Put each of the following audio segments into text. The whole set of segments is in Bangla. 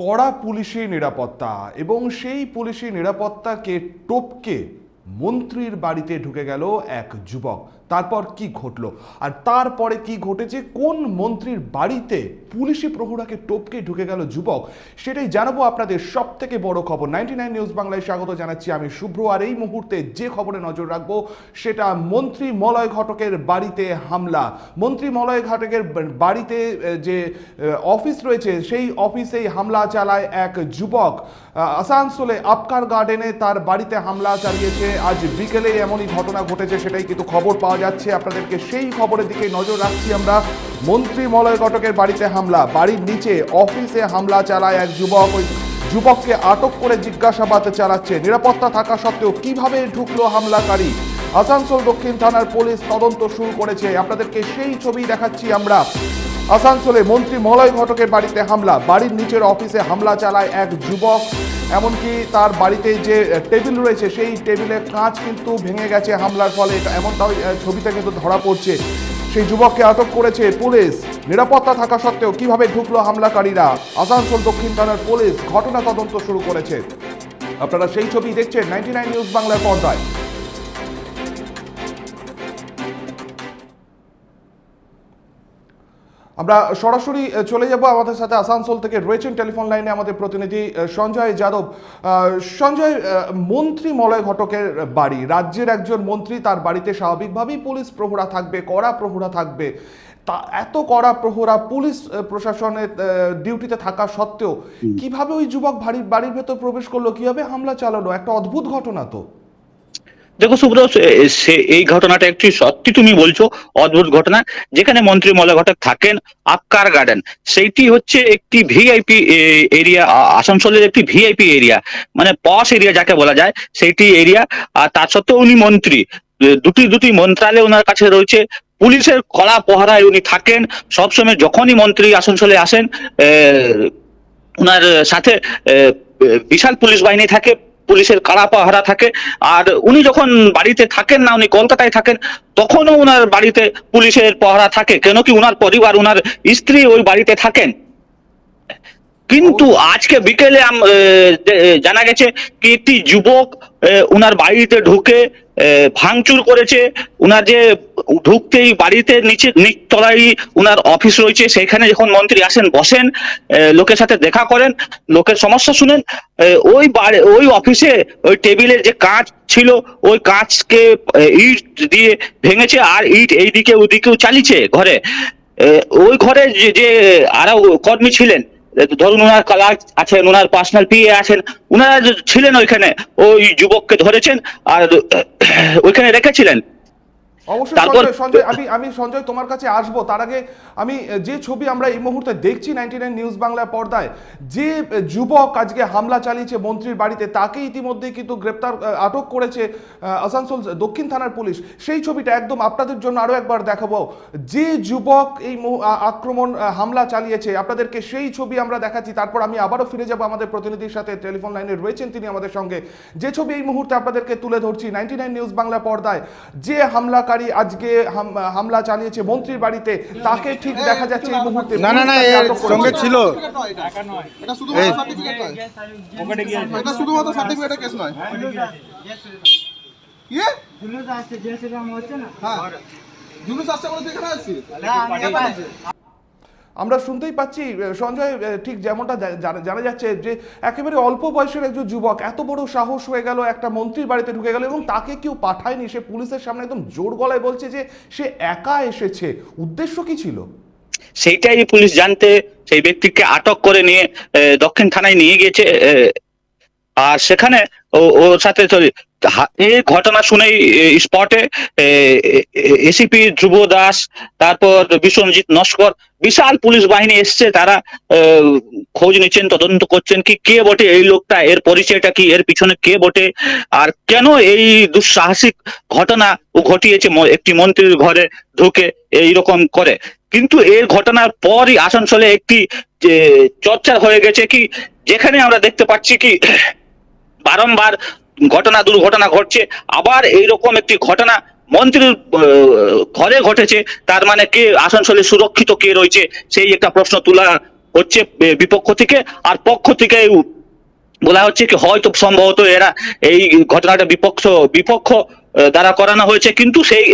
কড়া পুলিশি নিরাপত্তা এবং সেই পুলিশি নিরাপত্তাকে টপকে মন্ত্রীর বাড়িতে ঢুকে গেল এক যুবক। তারপর কি ঘটলো? আর তারপরে কি ঘটেছে? কোন মন্ত্রীর বাড়িতে পুলিশি প্রহরাকে টপকে ঢুকে গেল যুবক? সেটাই জানাব আপনাদের সব থেকে বড় খবর। নাইনটি নাইন নিউজ বাংলায় স্বাগত জানাচ্ছি আমি শুভ্র। আর এই মুহূর্তে যে খবরে নজর রাখব, সেটা মন্ত্রী মলয় ঘটকের বাড়িতে হামলা। মন্ত্রী মলয় ঘটকের বাড়িতে যে অফিস রয়েছে, সেই অফিসেই হামলা চালায় এক যুবক। আসানসোলে আপকার গার্ডেনে তার বাড়িতে হামলা চালিয়েছে। আজ বিকেলে এমনই ঘটনা ঘটেছে, সেটাই কিন্তু খবর পাওয়া যাচ্ছে, আপনাদেরকে সেই খবরের দিকে নজর রাখছি আমরা। মন্ত্রী মলয় কটকের বাড়িতে হামলা, বাড়ির নিচে অফিসে হামলা চালায় এক যুবক। ওই যুবককে আটক করে জিজ্ঞাসাবাদ চালাচ্ছে। নিরাপত্তা থাকা সত্ত্বেও কীভাবে ঢুকলো হামলাকারী? আসানসোল দক্ষিণ থানার পুলিশ তদন্ত শুরু করেছে। আপনাদেরকে সেই ছবি দেখাচ্ছি আমরা। আসানসোলে মন্ত্রী মলয় ঘটকের বাড়িতে হামলা। বাড়ির নিচের অফিসে হামলা চালায় এক যুবক। এমনকি তার বাড়িতে যে টেবিল রয়েছে, সেই টেবিলের কাঁচ কিন্তু ভেঙে গেছে হামলার ফলে। এমনটাও ছবিতে কিন্তু ধরা পড়ছে। সেই যুবককে আটক করেছে পুলিশ। নিরাপত্তা থাকা সত্ত্বেও কীভাবে ঢুকলো হামলাকারীরা? আসানসোল দক্ষিণ থানার পুলিশ ঘটনা তদন্ত শুরু করেছে। আপনারা সেই ছবি দেখছেন নাইনটি নাইন নিউজ বাংলার পর্দায়। আমরা সরাসরি চলে যাব আমাদের সাথে আসানসোল থেকে। রয়েছেন টেলিফোন লাইনে আমাদের প্রতিনিধি সঞ্জয় যাদব। সঞ্জয় মন্ত্রী মলয় ঘটকের বাড়ি। রাজ্যের একজন মন্ত্রী তার বাড়িতে স্বাভাবিকভাবেই পুলিশ প্রহরা থাকবে কড়া প্রহরা থাকবে। তা এত কড়া প্রহরা পুলিশ প্রশাসনের ডিউটিতে থাকা সত্ত্বেও কীভাবে ওই যুবক বাড়ির বাড়ির ভেতর প্রবেশ করল? কীভাবে হামলা চালালো? একটা অদ্ভুত ঘটনা তো। দেখো সুব্র সে- সে- এই ঘটনাটা একটি সত্যি তুমি বলছো, অদ্ভুত ঘটনা। যেখানে মন্ত্রী মলয় ঘটক থাকেন আক্কার গার্ডেন। সেইটি হচ্ছে একটি ভিআইপি এরিয়া আসানসোলের একটি ভিআইপি এরিয়া। মানে পস এরিয়া যাকে বলা যায়, সেইটি এরিয়া। আর তার সত্ত্বেও উনি মন্ত্রী। দুটি দুটি মন্ত্রালয় ওনার কাছে রয়েছে। পুলিশের কড়া পহরায় উনি থাকেন। সবসময় যখনই মন্ত্রী আসানসোলে আসেন ওনার সাথে বিশাল পুলিশ বাহিনী থাকে। পুলিশের কারা পাহারা থাকে। আর উনি যখন বাড়িতে থাকেন না, উনি কলকাতায় থাকেন, তখনও ওনার বাড়িতে পুলিশের পাহারা থাকে। কেন কি ওনার পরিবার ওনার স্ত্রী ওই বাড়িতে থাকেন? কিন্তু আজকে বিকেলে জানা গেছে কি একটি যুবক উনার বাড়িতে ঢুকে ভাঙচুর করেছে। উনার যে ঢুকতেই বাড়িতে নিচে নিচতলায় উনার অফিস রয়েছে। সেখানে যখন মন্ত্রী আসেন, বসেন লোকের সাথে দেখা করেন, লোকের সমস্যা শুনেন ওই বাড়ি, ওই অফিসে ওই টেবিলের যে কাঁচ ছিল, ওই কাঁচকে ইট দিয়ে ভেঙেছে আর ইট এইদিকে ওদিকেও চালিয়েছে ঘরে। ওই ঘরে যে যে আরও কর্মী ছিলেন ধরুন ওনার কালার আছেন ওনার পার্সোনাল পিএ আছেন ওনারা ছিলেন ওইখানে, ওই যুবককে ধরেছেন আর ওইখানে রেখেছিলেন। অবশ্যই সঞ্জয় সঞ্জয় আমি আমি সঞ্জয় তোমার কাছে আসব। তার আগে আমি যে ছবি আমরা এই মুহূর্তে দেখছি নাইনটি নাইন নিউজ বাংলা পর্দায় যে যুবক আজকে হামলা চালিয়েছে মন্ত্রীর বাড়িতে তাকে ইতিমধ্যে কিন্তু গ্রেপ্তার আটক করেছে আসানসোল দক্ষিণ থানার পুলিশ। সেই ছবিটা একদম আপনাদের জন্য আরও একবার দেখাবো। যে যুবক এই আক্রমণ হামলা চালিয়েছে আপনাদেরকে সেই ছবি আমরা দেখাচ্ছি। তারপর আমি আবারও ফিরে যাব আমাদের প্রতিনিধির সাথে টেলিফোন লাইনে রয়েছেন তিনি আমাদের সঙ্গে। যে ছবি এই মুহূর্তে আপনাদেরকে তুলে ধরছি নাইনটি নাইন নিউজ বাংলা পর্দায় যে হামলাকারী আজকে হামলা চালিয়েছে মন্ত্রীর বাড়িতে তাকে ঠিক দেখা যাচ্ছে এই মুহূর্তে। না, না, না, এর সঙ্গে ছিল। এটা শুধুমাত্র সার্টিফিকেট নয়। এটা শুধুমাত্র সার্টিফিকেটের কেস নয়? আমরা শুনতেই পাচ্ছি সঞ্জয় ঠিক যেমনটা জানা- যাচ্ছে যে একেবারে অল্প বয়সের একজন যুবক এত বড় সাহস হয়ে গেল একটা মন্ত্রীর বাড়িতে ঢুকে গেল এবং তাকে কেউ পাঠায়নি। সে পুলিশের সামনে একদম জোর গলায় বলছে যে সে একা এসেছে। উদ্দেশ্য কি ছিল? সেইটাই পুলিশ জানতে সেই ব্যক্তিকে আটক করে নিয়ে দক্ষিণ থানায় নিয়ে গিয়েছে আর সেখানে ও- ওর সাথে হা- এই ঘটনা শুনেই স্পটে এসিপি ধ্রুব দাস তারপর বিশ্বজিৎ নস্কর বিশাল পুলিশ বাহিনী এসছে তারা খোঁজ নিচ্ছেন তদন্ত করছেন কি কে বটে এই লোকটা এর পরিচয়টা কি এর পিছনে কে বটে আর কেন এই দুঃসাহসিক ঘটনা ঘটিয়েছে একটি মন্ত্রীর ঘরে ঢুকে এই রকম করে কিন্তু এর ঘটনার পরই আসানসোলে একটি চর্চা হয়ে গেছে কি যেখানে আমরা দেখতে পাচ্ছি কি বারংবার ঘটনা, দুর্ঘটনা ঘটছে। আবার এইরকম একটি ঘটনা মন্ত্রীর ঘরে ঘটেছে। তার মানে কে আসানসোলে সুরক্ষিত, কে রয়েছে, সেই একটা প্রশ্ন তোলা হচ্ছে বিপক্ষ থেকে। আর পক্ষ থেকে বলা হচ্ছে কি, হয়তো সম্ভবত এরা এই ঘটনাটা বিপক্ষ বিপক্ষ দ্বারা করানো হয়েছে। কিন্তু সেই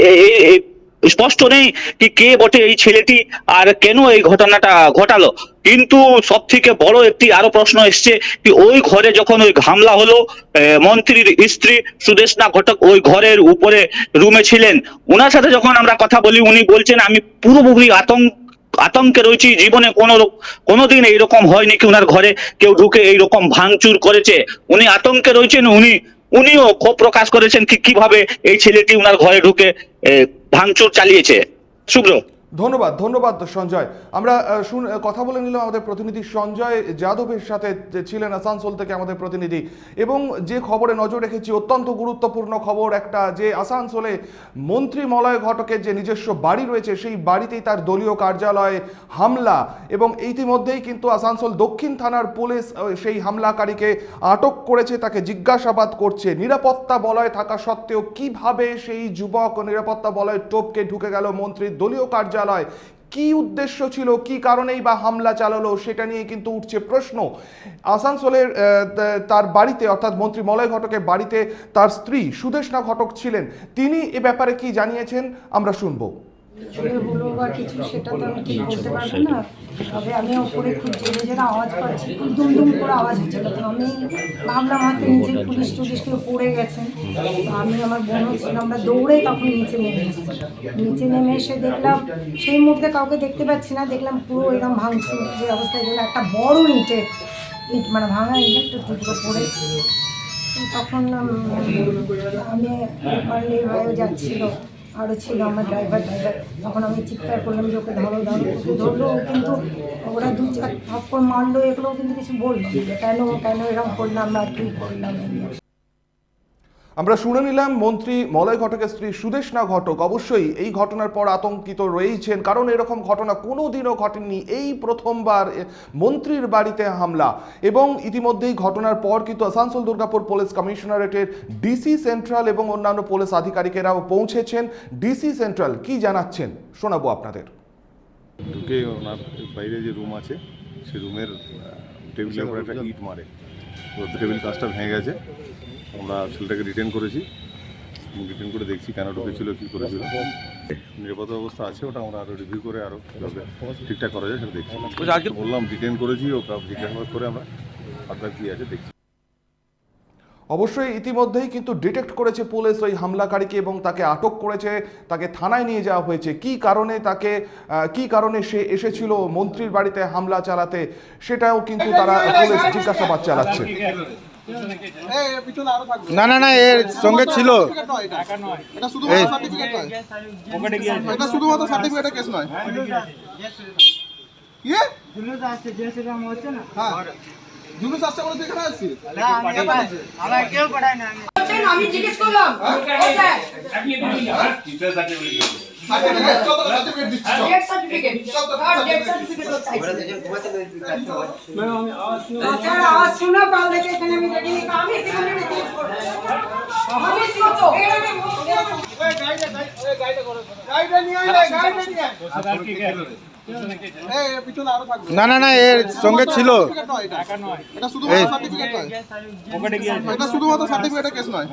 স্পষ্ট নেই কি কে বটে এই ছেলেটি আর কেন এই ঘটনাটা ঘটালো। কিন্তু সব থেকে বড় একটি আরও প্রশ্ন এসছে কি ওই ঘরে যখন ওই হামলা হলো মন্ত্রীর স্ত্রী সুদেশনা ঘটক ওই ঘরের উপরে রুমে ছিলেন। ওনার সাথে যখন আমরা কথা বলি, উনি বলছেন, আমি পুরোপুরি আতঙ্ক আতঙ্কে রয়েছি, জীবনে কোনো কোনোদিন এইরকম হয়নি কি ওনার ঘরে কেউ ঢুকে এইরকম ভাঙচুর করেছে। উনি আতঙ্কে রয়েছেন, উনি, উনিও ক্ষোভ প্রকাশ করেছেন কি কীভাবে এই ছেলেটি ওনার ঘরে ঢুকে ভাঙচুর চালিয়েছে। শুভ্র। ধন্যবাদ ধন্যবাদ সঞ্জয়। আমরা কথা বলে নিলাম আমাদের প্রতিনিধি সঞ্জয় যাদবের সাথে ছিলেন আসানসোল থেকে আমাদের প্রতিনিধি। এবং যে খবরে নজর রেখেছি, অত্যন্ত গুরুত্বপূর্ণ খবর একটা যে আসানসোলে মন্ত্রী মলয় ঘটকের যে নিজস্ব বাড়ি রয়েছে, সেই বাড়িতেই তার দলীয় কার্যালয়ে হামলা। এবং ইতিমধ্যেই কিন্তু আসানসোল দক্ষিণ থানার পুলিশ সেই হামলাকারীকে আটক করেছে, তাকে জিজ্ঞাসাবাদ করছে। নিরাপত্তা বলয় থাকা সত্ত্বেও কীভাবে সেই যুবক নিরাপত্তা বলয় টোপকে ঢুকে গেল মন্ত্রীর দলীয় কার্যালয়? কি উদ্দেশ্য ছিল, কি কারণেই বা হামলা চালালো, সেটা নিয়ে কিন্তু উঠছে প্রশ্ন। আসানসোলের তার বাড়িতে, অর্থাৎ মন্ত্রী মলয় ঘটকের বাড়িতে তার স্ত্রী সুদেশনা ঘটক ছিলেন। তিনি এ ব্যাপারে কি জানিয়েছেন, আমরা শুনব। বা কিছু, সেটা তো আমি ঠিক বলতে পারব না। তবে ওপরে খুব আওয়াজ পাচ্ছি, খুব দুম দুম করে আওয়াজ আমি ভাবলাম নিচে পুলিশ পড়ে গেছেন আমি আমার ছিল আমরা দৌড়ে তখন নিচে নেমে নিচে নেমে এসে দেখলাম, সেই মুহূর্তে কাউকে দেখতে পাচ্ছি না, দেখলাম পুরো এরকম ভাঙচুর যে অবস্থায় দেখলাম একটা বড় ইটের ইট মানে ভাঙা ইট টুকরো পড়ে। তখন আমি যাচ্ছিল। আরও ছিল আমার ড্রাইভার ড্রাইভার তখন আমি চিৎকার করলাম যে ওকে ধরো ধরো, ওকে ধরলো কিন্তু ওরা দু চার থাপ্পড় মারলো, এগুলোও কিন্তু কিছু বলল কেন কেন এরকম করলাম বা কী করলাম। আমরা শুনে নিলাম, মন্ত্রী মলয় ঘটকের স্ত্রী সুদেশনা ঘটক অবশ্যই এই ঘটনার পর আতঙ্কিত রয়েছেন, কারণ এরকম ঘটনা কোনোদিনও ঘটেনি। এই প্রথমবার মন্ত্রীর বাড়িতে হামলা এবং ইতিমধ্যেই ঘটনার পর কিন্তু আসানসোল দুর্গাপুর পুলিশ কমিশনারেটের ডিসি সেন্ট্রাল এবং অন্যান্য পুলিশ আধিকারিকেরাও পৌঁছেছেন। ডিসি সেন্ট্রাল কি জানাচ্ছেন? শোনাবো আপনাদের। বাইরে যে রুম আছে সেই রুমের টেবিলের উপর একটা ইট মারে। তো টেবিল কাজটা ভেঙে গেছে। আমরা ছেলেটাকে রিটার্ন করেছি। রিটার্ন করে দেখছি কেন ঢুকেছিল কী করেছিল। নিরাপদ অবস্থা আছে ওটা আমরা আরও রিভিউ করে আরও ঠিকঠাক করা যায় সেটা দেখছি। বললাম রিটার্ন করেছি ওটা জিজ্ঞাসাবাদ করে আমরা আপনার কী আছে দেখছি। অবশ্যই ইতিমধ্যেই কিন্তু ডিটেক্ট করেছে পুলিশ ওই হামলাকারীকে এবং তাকে আটক করেছে তাকে থানায় নিয়ে যাওয়া হয়েছে। কি কারণে তাকে কি কারণে সে এসেছিল মন্ত্রীর বাড়িতে হামলা চালাতে সেটাও কিন্তু তারা পুলিশ জিজ্ঞাসাবাদ চালাচ্ছে। না না না এর সঙ্গে ছিল। এটা। এটা শুধুমাত্র সার্টিফিকেট নয় এটা শুধুমাত্র সার্টিফিকেটের কেস নয় কি জুলুস আসছে যে সেরকম হচ্ছে না? হ্যাঁ। জুলুস আসছে বলে তুই এখানে আসছিস না, আমি আমার কেউ পাঠায় না আমি আমি জিজ্ঞেস করলাম। গাইডে নিয়ে আয় নিয়ে না না না এর সঙ্গে ছিল। এটা। এটা শুধুমাত্র সার্টিফিকেট নয় এটা শুধুমাত্র সার্টিফিকেটের কেস নয়।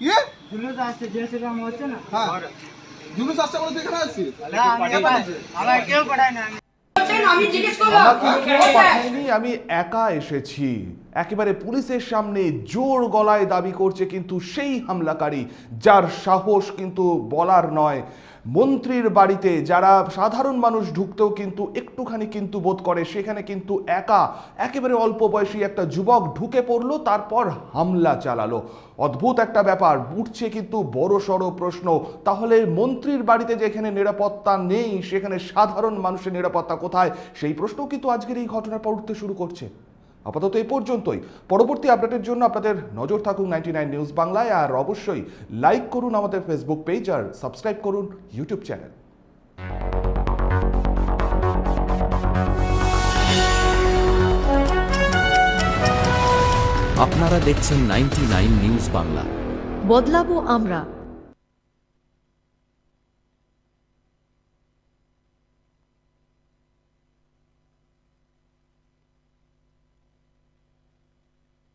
কি? জুলুস আসছে যে সেরকম হচ্ছে না হ্যাঁ আমি একা এসেছি। একেবারে পুলিশের সামনে জোর গলায় দাবি করছে কিন্তু সেই হামলাকারী, যার সাহস কিন্তু বলার নয়। মন্ত্রীর বাড়িতে যারা সাধারণ মানুষ ঢুকতেও কিন্তু একটুখানি কিন্তু বোধ করে, সেখানে কিন্তু একা, একেবারে অল্প বয়সী একটা যুবক ঢুকে পড়ল, তারপর হামলা চালালো। অদ্ভুত একটা ব্যাপার উঠছে কিন্তু বড় সড়ো প্রশ্ন। তাহলে মন্ত্রীর বাড়িতে যেখানে নিরাপত্তা নেই, সেখানে সাধারণ মানুষের নিরাপত্তা কোথায়? সেই প্রশ্ন কিন্তু আজকের এই ঘটনার পর উঠতে শুরু করছে। আপাতত এই পর্যন্তই। পরবর্তী আপডেটের জন্য আপনাদের নজর থাকুন নাইনটি নাইন নিউজ বাংলায় আর অবশ্যই লাইক করুন আমাদের ফেসবুক পেজ আর সাবস্ক্রাইব করুন ইউটিউব চ্যানেল। আপনারা দেখছেন নাইনটি নিউজ বাংলা। বদলাবো আমরা।